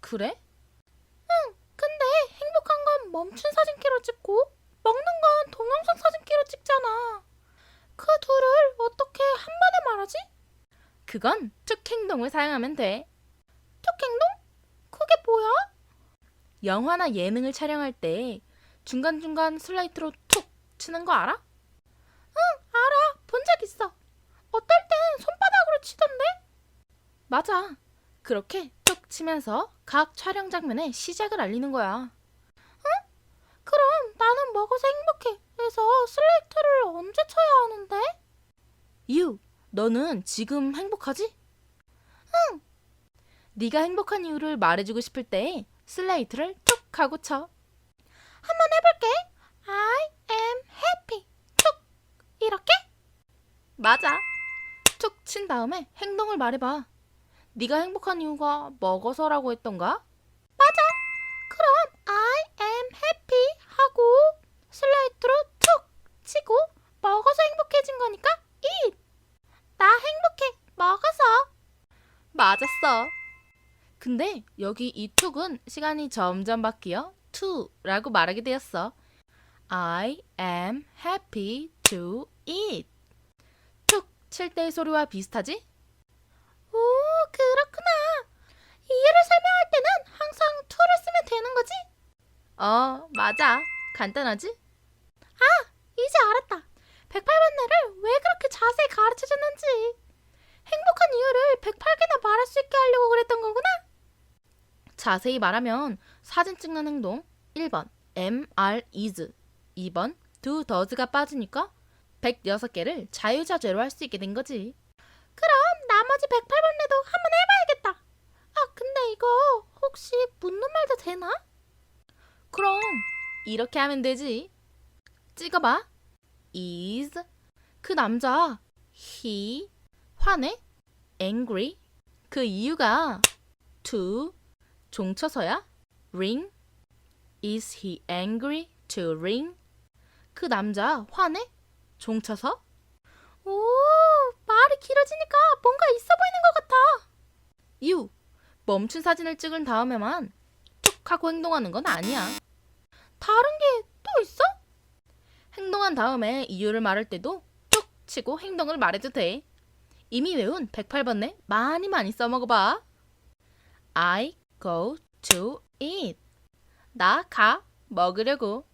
그래? 응, 근데 행복한 건 멈춘 사진기로 찍고 먹는 건 동영상 사진기로 찍잖아. 그 둘을 어떻게 한 번에 말하지? 그건 툭 행동을 사용하면 돼. 툭 행동? 그게 뭐야? 영화나 예능을 촬영할 때 중간중간 슬라이트로 툭 치는 거 알아? 응, 알아. 본 적 있어. 어떨 땐 손바닥으로 치던데? 맞아. 그렇게 툭 치면서 각 촬영 장면의 시작을 알리는 거야. 응? 그럼 나는 먹어서 행복해. 해서 슬레이트를 언제 쳐야 하는데? 유, 너는 지금 행복하지? 응. 네가 행복한 이유를 말해주고 싶을 때 슬레이트를 툭 하고 쳐. 한번 해볼게. I am happy. 툭. 이렇게? 맞아. 툭 친 다음에 행동을 말해봐. 네가 행복한 이유가 먹어서라고 했던가? 맞아. 그럼 I am happy 하고 슬라이트로 툭 치고 먹어서 행복해진 거니까 eat. 나 행복해. 먹어서. 맞았어. 근데 여기 이 툭은 시간이 점점 바뀌어 to라고 말하게 되었어. I am happy to eat. 툭 칠 때의 소리와 비슷하지? 오, 그렇구나. 이유를 설명할 때는 항상 to를 쓰면 되는 거지? 어, 맞아. 간단하지? 아, 이제 알았다. 108번뇌를 왜 그렇게 자세히 가르쳐 줬는지. 행복한 이유를 108개나 말할 수 있게 하려고 그랬던 거구나. 자세히 말하면 사진 찍는 행동 1번 am, are, is 2번 do, does가 빠지니까 106개를 자유자재로 할 수 있게 된 거지. 그럼 나머지 108번뇌도 한번 해봐야겠다. 아, 근데 이거 혹시 묻는 말도 되나? 그럼 이렇게 하면 되지. 찍어봐. is 그 남자 he 화내? Angry 그 이유가 to 종쳐서야? Ring is he angry to ring? 그 남자 화내? 종쳐서? 오 말이 길어지니까 뭔가 있어 보이는 것 같아. You 멈춘 사진을 찍은 다음에만 툭 하고 행동하는 건 아니야 다른 게 또 있어? 행동한 다음에 이유를 말할 때도 툭 치고 행동을 말해도 돼. 이미 외운 108번에 많이 많이 써먹어봐. I go to eat. 나 가 먹으려고.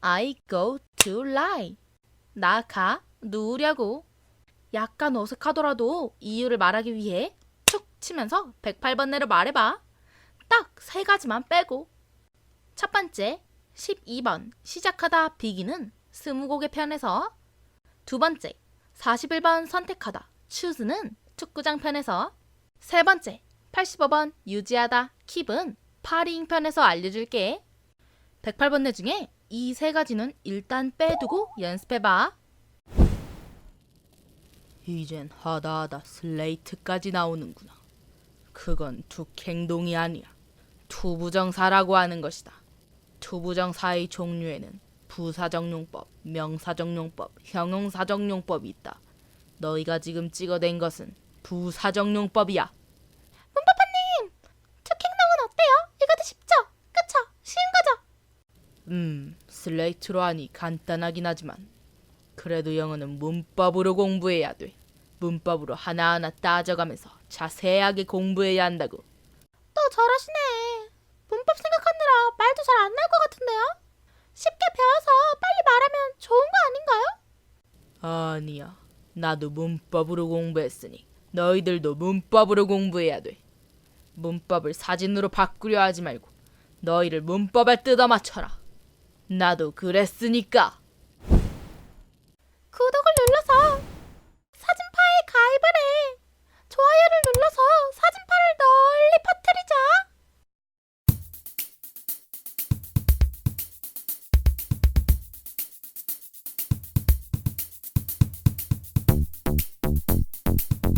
I go to lie. 나 가 누우려고. 약간 어색하더라도 이유를 말하기 위해 툭 치면서 108번내로 말해봐. 딱 세 가지만 빼고. 첫 번째, 12번 시작하다 비기는 스무고개 편에서 두 번째 41번 선택하다 choose는 축구장 편에서 세 번째 85번 유지하다 킵은 파리잉 편에서 알려줄게. 108번뇌 중에 이 세 가지는 일단 빼두고 연습해봐. 이젠 하다하다 슬레이트까지 나오는구나. 그건 툭행동이 아니야. 투부정사라고 하는 것이다 투부정 사의 종류에는 부사정용법, 명사정용법, 형용사정용법이 있다. 너희가 지금 찍어댄 것은 부사정용법이야. 문파파님, 특행동은 어때요? 이것도 쉽죠? 그쵸? 쉬운 거죠? 음, 슬레이트로 하니 간단하긴 하지만 그래도 영어는 문법으로 공부해야 돼. 문법으로 하나하나 따져가면서 자세하게 공부해야 한다고. 또 잘하시네. 문법 생각하느라 말도 잘안 나올 것 같은데요? 쉽게 배워서 빨리 말하면 좋은 거 아닌가요? 아니야. 나도 문법으로 공부했으니 너희들도 문법으로 공부해야 돼. 문법을 사진으로 바꾸려 하지 말고 너희를 문법에 뜯어 맞춰라. 나도 그랬으니까.